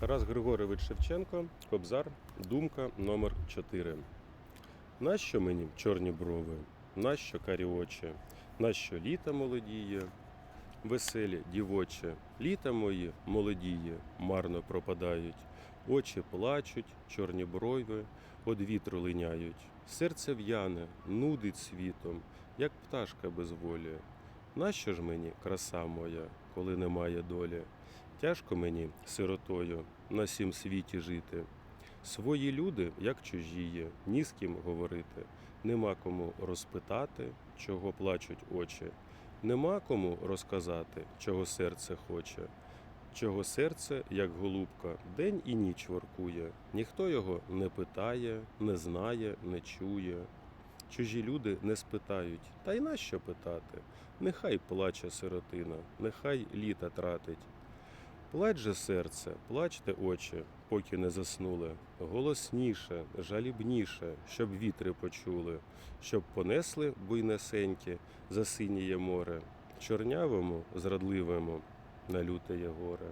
Тарас Григорович Шевченко, Кобзар, думка номер 4 Нащо мені чорні брови? Нащо карі очі? Нащо літа молодіє? Веселі дівоче, літа мої молодіє, марно пропадають, очі плачуть, чорні брови од вітру линяють, серце в'яне, нудить світом, як пташка без волі. Нащо ж мені краса моя, коли немає долі? Тяжко мені, сиротою, на сім світі жити. Свої люди, як чужіє, ні з ким говорити, нема кому розпитати, чого плачуть очі, нема кому розказати, чого серце хоче, чого серце, як голубка, день і ніч воркує, ніхто його не питає, не знає, не чує. Чужі люди не спитають, та й нащо питати? Нехай плаче сиротина, нехай літа тратить. Плач же серце, плачте очі, поки не заснули, голосніше, жалібніше, щоб вітри почули, щоб понесли буйнесеньки за синіє море, чорнявому, зрадливому на лютеє горе.